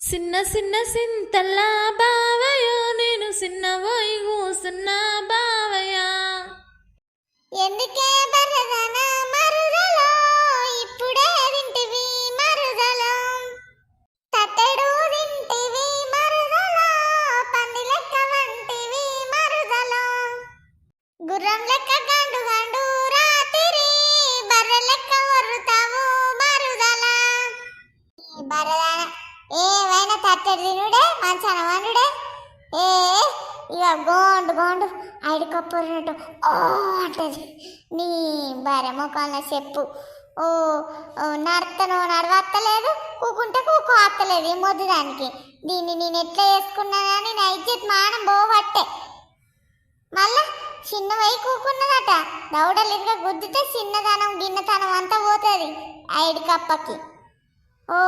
సిన్న సిన్న సింతల్లా బావయ్య నేను సిన్న చిన్నబోయి కూసున్నా బావయ్య. ఎందుకే బర్రదన మరుదలో? ఇప్పుడే తింటివి మరుదలో. తతడు తింటివి మరుదలో పంది లెక్క వంటివి మరుదలో. గుర్రం లెక్క గండు గండు రాత్రి బర్రె లెక్క వరుతావు మరుదల. బర్రదన ఏమైనా తట్టెడు తినుడే మంచాన వండుడే? ఏ ఇక గోండు గోండు ఐదు కప్పున్నట్టు ఓ అంటది. నీ భార్య ముఖంలో చెప్పు. ఓ ఓ, నడతను నడవత్తలేదు కూకుంటే కూకు అత్తలేదు ఈ మొద్దు దానికి. దీన్ని నేను ఎట్లా చేసుకున్నానని నా ఇజ్జత్ మానం పోవట్టే మళ్ళా చిన్న వై కూకున్నదట. దౌడలు ఇరుగా గుద్దితే చిన్నదనం గిన్నెతనం అంతా పోతుంది. ఐడి కప్పకి. ఓ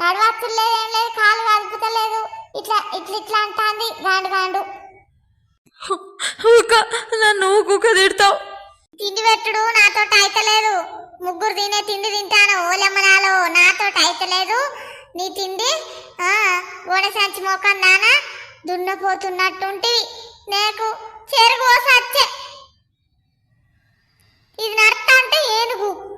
నడవత్తలేదు ఏం లేదు కాలు కలుపుతలేదు ఇట్లా ఇట్లా ఇట్లా అంటాంది గాండు గాండు. ఊక నన్ను ఊకుక తిడతావు. తిండి పెట్టుడు నాతో అయితలేదు ముగ్గురు తినే తిండి తింటాను ఓలమ్మనాలో నాతో అయితలేదు నీ తిండి గోడ సంచి మోకం నాన్న దున్నపోతున్నట్టుంటివి నీకు చెరుగు సచ్చే.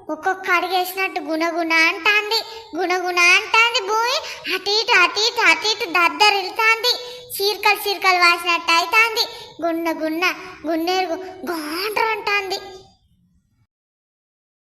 ఒక్కొక్క అడిగేసినట్టు గుణగుణ అంటాంది. గుణగుణ అంటాంది భూమి. అటు ఇటు అటు ఇటు అటు ఇటు దద్దరిల్తాంది చీరకలు చీరకలు వాసినట్టు అవుతాంది గున్న గున్న గున్నేరుగు గోండ్ర అంటాంది